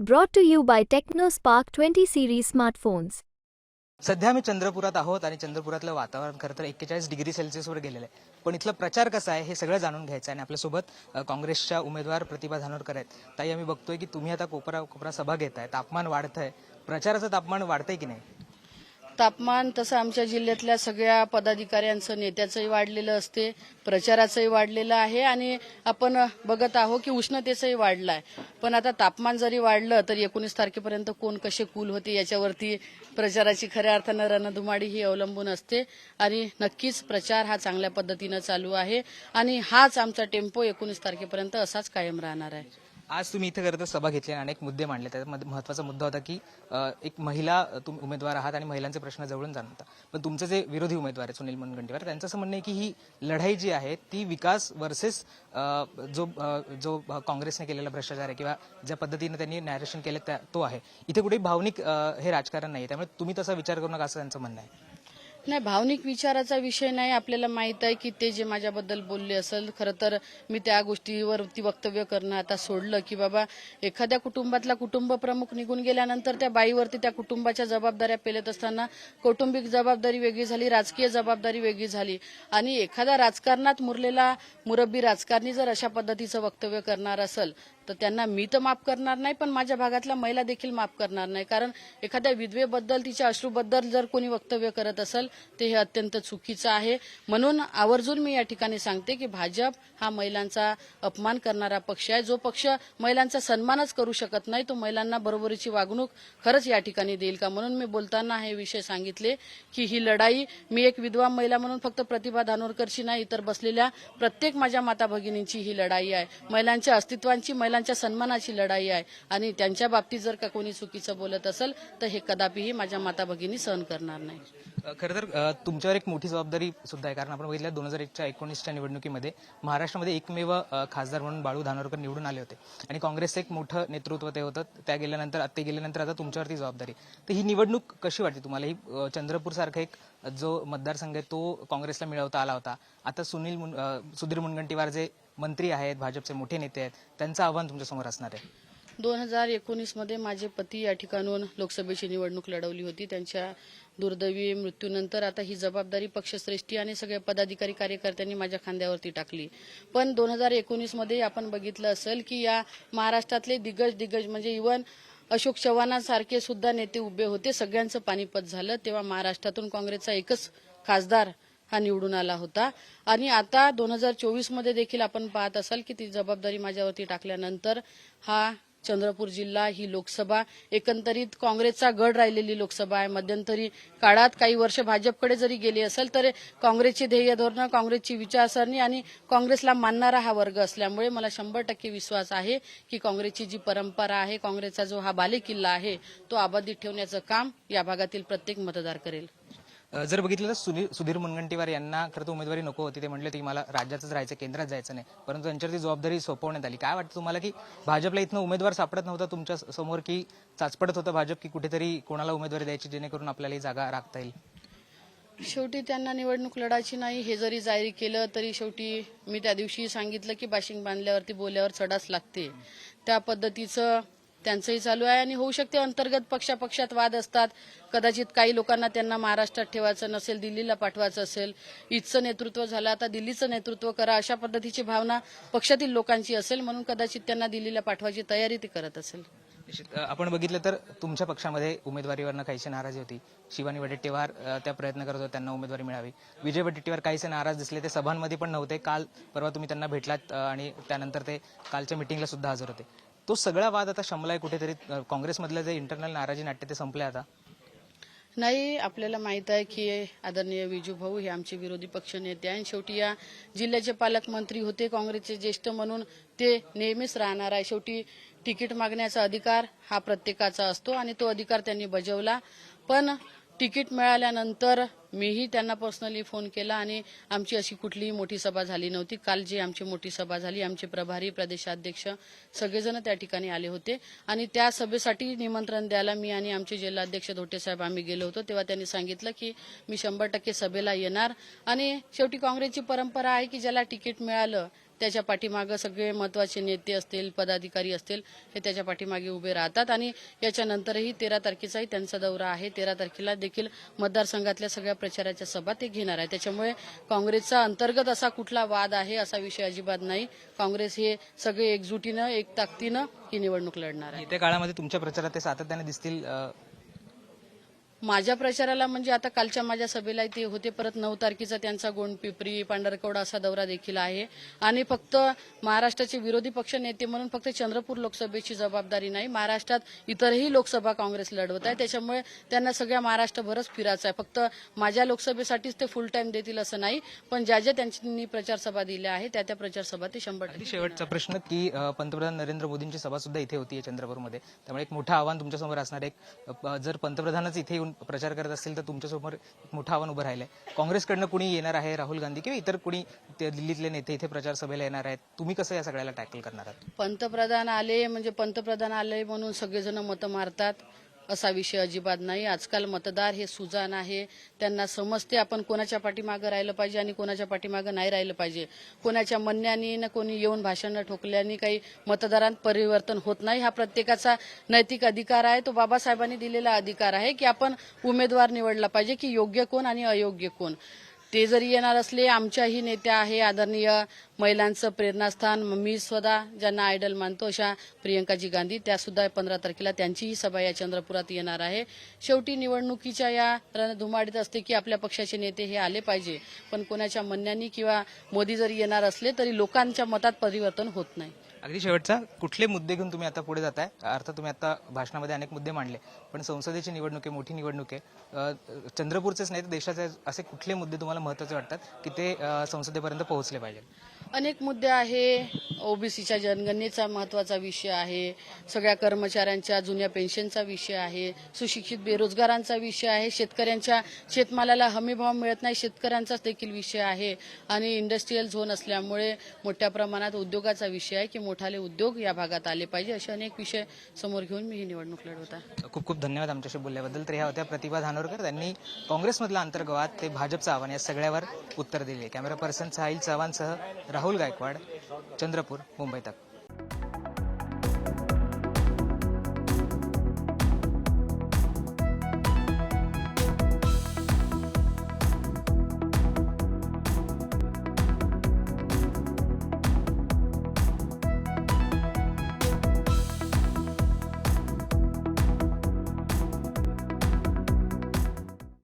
Brought to you by by TechnoSpark 20 series smartphones. सध्या आम्ही चंद्रपुरात आहोत आणि चंद्रपुरातलं वातावरण खरं तर एक्केचाळीस डिग्री सेल्सिअसवर गेलेलं आहे. पण इथला प्रचार कसा आहे हे सगळं जाणून घ्यायचं आहे आणि आपल्यासोबत काँग्रेसच्या उमेदवार प्रतिभा धानोरकर आहेत. ताई आम्ही बघतोय की तुम्ही आता कोपरा कोपरा सभा घेताय. तापमान वाढतंय. प्रचाराचं तापमान वाढतंय की नाही? तापमान तसं आमच्या जिल्ह्यातल्या सगळ्या पदाधिकाऱ्यांचं नेत्याचंही वाढलेलं असते प्रचाराचंही वाढलेलं आहे आणि आपण बघत आहोत की उष्णतेचंही वाढलं आहे पण आता तापमान जरी वाढलं तरी एकोणीस तारखेपर्यंत कोण कसे कूल होते याच्यावरती प्रचाराची खऱ्या अर्थानं रणधुमाडी ही अवलंबून असते आणि नक्कीच प्रचार हा चांगल्या पद्धतीनं चालू आहे आणि हाच आमचा टेम्पो एकोणीस तारखेपर्यंत असाच कायम राहणार आहे. आज तुम्ही इथे करत सभा घेतली आणि अनेक मुद्दे मांडले. त्यामध्ये महत्त्वाचा मुद्दा होता की एक महिला तुम्ही उमेदवार आहात आणि महिलांचे प्रश्न जवळून जाणता पण तुमचे जे विरोधी उमेदवार आहेत सुनील मुनगंटीवार त्यांचं असं म्हणणं आहे की ही लढाई जी आहे ती विकास वर्सेस जो जो काँग्रेसने केलेला भ्रष्टाचार आहे किंवा ज्या पद्धतीने त्यांनी नॅरेशन केलं त्या तो आहे. इथे कुठे भावनिक हे राजकारण नाही त्यामुळे तुम्ही तसा विचार करू नका असं त्यांचं म्हणणं आहे. नाही भावनिक विचाराचा विषय नाही. आपल्याला माहीत आहे की ते जे माझ्याबद्दल बोलले असेल खरं तर मी त्या गोष्टीवरती वक्तव्य करणं आता सोडलं की बाबा एखाद्या कुटुंबातला कुटुंब प्रमुख निघून गेल्यानंतर त्या बाईवरती त्या कुटुंबाच्या जबाबदाऱ्या पेलत असताना कौटुंबिक जबाबदारी वेगळी झाली राजकीय जबाबदारी वेगळी झाली. आणि एखाद्या राजकारणात मुरलेला मुरब्बी राजकारणी जर अशा पद्धतीचं वक्तव्य करणार असेल तर त्यांना मी तर माफ करणार नाही पण माझ्या भागातल्या महिला देखील माफ करणार नाही. कारण एखाद्या विधवेबद्दल तिच्या अश्रूबद्दल जर कोणी वक्तव्य करत असेल ते हे अत्यंत चुकीचं आहे. म्हणून आवर्जून मी या ठिकाणी सांगते की भाजप हा महिलांचा अपमान करणारा पक्ष आहे. जो पक्ष महिलांचा सन्मानच करू शकत नाही तो महिलांना बरोबरीची वागणूक खरंच या ठिकाणी देईल का? म्हणून मी बोलताना हे विषय सांगितले की ही लढाई मी एक विधवा महिला म्हणून फक्त प्रतिभा धानोरकरची नाही तर बसलेल्या प्रत्येक माझ्या माता भगिनींची ही लढाई आहे. महिलांच्या अस्तित्वांची महिला महिलांच्या सन्मानाची लढाई आहे. आणि त्यांच्या बाबतीत जर का कोणी चुकीचं बोलत असेल तर हे कदापिही माझ्या माता भगिनी सहन करणार नाही. खरं तर तुमच्यावर एक मोठी जबाबदारी सुद्धा आहे. कारण आपण बघितलं दोन हजार एकच्या एकोणीसच्या निवडणुकीमध्ये महाराष्ट्रामध्ये एकमेव खासदार म्हणून बाळू धानोरकर निवडून आले होते. आणि काँग्रेसचं एक मोठं नेतृत्व ते होतं. त्या गेल्यानंतर ते गेल्यानंतर आता तुमच्यावरती जबाबदारी तर ही निवडणूक कशी वाटते तुम्हाला? ही चंद्रपूर चंद्रपूरसारखा एक जो मतदारसंघ आहे तो काँग्रेसला मिळवता आला होता. आता सुनील मुन- सुधीर मुनगंटीवार जे मंत्री आहेत भाजपचे मोठे नेते आहेत त्यांचं आव्हान तुमच्यासमोर असणार आहे. दोन हजार एकोणीसमध्ये माझे पती या ठिकाणून लोकसभेची निवडणूक लढवली होती. त्यांच्या दुर्दैवी मृत्यूनंतर आता ही जबाबदारी पक्षश्रेष्ठी आणि सगळ्या पदाधिकारी कार्यकर्त्यांनी माझ्या खांद्यावरती टाकली. पण दोन हजार एकोणीसमध्ये आपण बघितलं असेल की या महाराष्ट्रातले दिग्गज दिग्गज म्हणजे इवन अशोक चव्हाणांसारखे सुद्धा नेते उभे होते. सगळ्यांचं पानिपत झालं. तेव्हा महाराष्ट्रातून काँग्रेसचा एकच खासदार हा निवडून आला होता. आणि आता दोन हजार चोवीसमध्ये देखील आपण पाहत असाल की ती जबाबदारी माझ्यावरती टाकल्यानंतर हा चंद्रपूर जिल्हा ही लोकसभा एकंदरीत काँग्रेसचा गड राहिलेली लोकसभा आहे. मध्यंतरी काळात काही वर्ष भाजपकडे जरी गेली असेल तर काँग्रेसची ध्येय धोरणं काँग्रेसची विचारसरणी आणि काँग्रेसला मानणारा हा वर्ग असल्यामुळे मला शंभर टक्के विश्वास आहे की काँग्रेसची जी परंपरा आहे काँग्रेसचा जो हा बालेकिल्ला आहे तो अबाधित ठेवण्याचं काम या भागातील प्रत्येक मतदार करेल. जर बघितलं तर सुधीर मुनगंटीवार यांना खरं तर उमेदवारी नको होती. ते म्हटले की मला राज्यातच राहायचं केंद्रात जायचं नाही. परंतु त्यांच्यावरती जबाबदारी सोपवण्यात आली. काय वाटतं तुम्हाला की भाजपला इथनं उमेदवार सापडत नव्हता तुमच्यासमोर की चाचपडत होतं भाजप की कुठेतरी कोणाला उमेदवारी द्यायची जेणेकरून आपल्याला ही जागा राखता येईल? शेवटी त्यांना निवडणूक लढायची नाही. हे जरी जाहीर केलं तरी शेवटी मी त्या दिवशी सांगितलं की बाशिंग बांधल्यावरती बोल्यावर चढाच लागते. त्या पद्धतीचं त्यांचंही चालू आहे आणि होऊ शकते अंतर्गत पक्षापक्षात वाद असतात. कदाचित काही लोकांना त्यांना महाराष्ट्रात ठेवायचं नसेल दिल्लीला पाठवायचं असेल इथचं नेतृत्व झालं आता दिल्लीचं नेतृत्व करा अशा पद्धतीची भावना पक्षातील लोकांची असेल म्हणून कदाचित त्यांना दिल्लीला पाठवायची तयारी ती करत असेल. निश्चित. आपण बघितलं तर तुमच्या पक्षामध्ये उमेदवारीवरनं काहीशी नाराजी होती. शिवानी वडेट्टीवार त्या प्रयत्न करत होते त्यांना उमेदवारी मिळावी. विजय वडेट्टीवार काहीसे नाराज दिसले ते सभांमध्ये पण नव्हते. काल परवा तुम्ही त्यांना भेटलात आणि त्यानंतर ते कालच्या मिटिंगला सुद्धा हजर होते. तो सगळा वाद आता शमलाय कुठेतरी. काँग्रेसमधलं जे इंटरनल नाराजी नाट्य ते संपले आता. नाही आपल्याला माहीत आहे की आदरणीय विजू भाऊ हे आमचे विरोधी पक्ष नेते आणि शेवटी या जिल्ह्याचे पालकमंत्री होते काँग्रेसचे ज्येष्ठ म्हणून ते नेहमीच राहणार आहे. शेवटी तिकीट मागण्याचा अधिकार हा प्रत्येकाचा असतो आणि तो अधिकार त्यांनी बजावला. पण तिकीट मिळाल्यानंतर मीही त्यांना पर्सनली फोन केला आणि आमची अशी कुठलीही मोठी सभा झाली नव्हती. काल जी आमची मोठी सभा झाली आमचे प्रभारी प्रदेशाध्यक्ष सगळेजण त्या ठिकाणी आले होते. आणि त्या सभेसाठी निमंत्रण द्यायला मी आणि आमचे जिल्हाध्यक्ष धोटे साहेब आम्ही गेलो होतो. तेव्हा त्यांनी सांगितलं की मी शंभर टक्के सभेला येणार. आणि शेवटी काँग्रेसची परंपरा आहे की ज्याला तिकीट मिळालं त्याच्या पाठीमागं सगळे महत्त्वाचे नेते असतील पदाधिकारी असतील हे त्याच्या पाठीमागे उभे राहतात आणि याच्यानंतरही तेरा तारखेचाही त्यांचा दौरा आहे. तेरा तारखेला देखील मतदारसंघातल्या सगळ्या प्रचाराच्या सभा ते घेणार आहे त्याच्यामुळे काँग्रेसचा अंतर्गत असा कुठला वाद आहे असा विषय अजिबात नाही. काँग्रेस हे सगळे एकजुटीनं एक ताकदीनं ही निवडणूक लढणार आहे. येत्या काळामध्ये तुमच्या प्रचारात ते सातत्याने दिसतील माझ्या प्रचाराला म्हणजे आता कालच्या माझ्या सभेला ते होते. परत नऊ तारखेचा त्यांचा गोंडपिपरी पांढरकवडा असा दौरा देखील आहे. आणि फक्त महाराष्ट्राचे विरोधी पक्ष नेते म्हणून फक्त चंद्रपूर लोकसभेची जबाबदारी नाही. महाराष्ट्रात इतरही लोकसभा काँग्रेस लढवत आहे. त्याच्यामुळे त्यांना सगळ्या महाराष्ट्रभरच फिरायचं आहे. फक्त माझ्या लोकसभेसाठीच ते फुल टाइम देतील असं नाही. पण ज्या ज्या त्यांनी प्रचारसभा दिल्या आहेत त्या त्या प्रचारसभा ते शंभर शेवटचा प्रश्न की पंतप्रधान नरेंद्र मोदींची सभा सुद्धा इथे होती चंद्रपूरमध्ये. त्यामुळे एक मोठं आव्हान तुमच्यासमोर असणार आहे. एक, जर पंतप्रधानच इथे येऊन प्रचार करत असतील तर तुमच्यासमोर एक मोठं आव्हान उभं राहिलंय. काँग्रेसकडनं कुणी येणार आहे राहुल गांधी किंवा इतर कुणी दिल्लीतले नेते इथे प्रचार सभेला येणार आहेत? तुम्ही कसं या सगळ्याला टॅकल करणार आहात? पंतप्रधान आले म्हणजे पंतप्रधान आले म्हणून सगळेजण मतं मारतात. असा विषय अजिबात नाही. आजकाल मतदार हे सुजान आहे. त्यांना समजते आपण कोणाच्या पाठीमागं राहिलं पाहिजे आणि कोणाच्या पाठीमागं नाही राहिलं पाहिजे. कोणाच्या म्हणण्यानी न कोणी येऊन भाषण ठोकल्याने काही मतदारांत परिवर्तन होत नाही. हा प्रत्येकाचा नैतिक अधिकार आहे. तो बाबासाहेबांनी दिलेला अधिकार आहे की आपण उमेदवार निवडला पाहिजे की योग्य कोण आणि अयोग्य कोण. ते जरी येणार असले आमच्याही नेत्या आहे आदरणीय महिलांचं प्रेरणास्थान. मी स्वतः ज्यांना आयडल मानतो अशा प्रियंकाजी गांधी त्या सुद्धा पंधरा तारखेला त्यांचीही सभा या चंद्रपुरात येणार आहे. शेवटी निवडणुकीच्या या रणधुमाडीत असते की आपल्या पक्षाचे नेते हे आले पाहिजे. पण कोणाच्या म्हणण्यानी किंवा मोदी जरी येणार असले तरी लोकांच्या मतात परिवर्तन होत नाही. अगदी शेवटचा. कुठले मुद्दे घेऊन तुम्ही आता पुढे जाताय? अर्थात तुम्ही आता भाषणामध्ये अनेक मुद्दे मांडले पण संसदेची निवडणूक आहे मोठी निवडणूक आहे. चंद्रपूरचेच नाही तर देशाचे असे कुठले मुद्दे तुम्हाला महत्त्वाचे वाटतात की ते संसदेपर्यंत पोहोचले पाहिजेत? अनेक मुद्दे आहे. ओबीसीच्या जनगणनेचा महत्त्वाचा विषय आहे. सगळ्या कर्मचाऱ्यांच्या जुन्या पेन्शनचा विषय आहे. सुशिक्षित बेरोजगारांचा विषय आहे. शेतकऱ्यांच्या शेतमालाला हमीभाव मिळत नाही. शेतकऱ्यांचाच देखील विषय आहे. आणि इंडस्ट्रीयल झोन असल्यामुळे मोठ्या प्रमाणात उद्योगाचा विषय आहे की मोठाले उद्योग या भागात आले पाहिजे असे अनेक विषय समोर घेऊन मी ही निवडणूक लढवत खूप खूप धन्यवाद आमच्याशी बोलल्याबद्दल. तर ह्या होत्या प्रतिभा धानोरकर. त्यांनी काँग्रेसमधला अंतर्गवाद ते भाजपचं आव्हान या सगळ्यावर उत्तर दिले. कॅमेरा पर्सन साहिल चव्हाणसह राहुल गायकवाड चंद्रपूर मुंबई तक.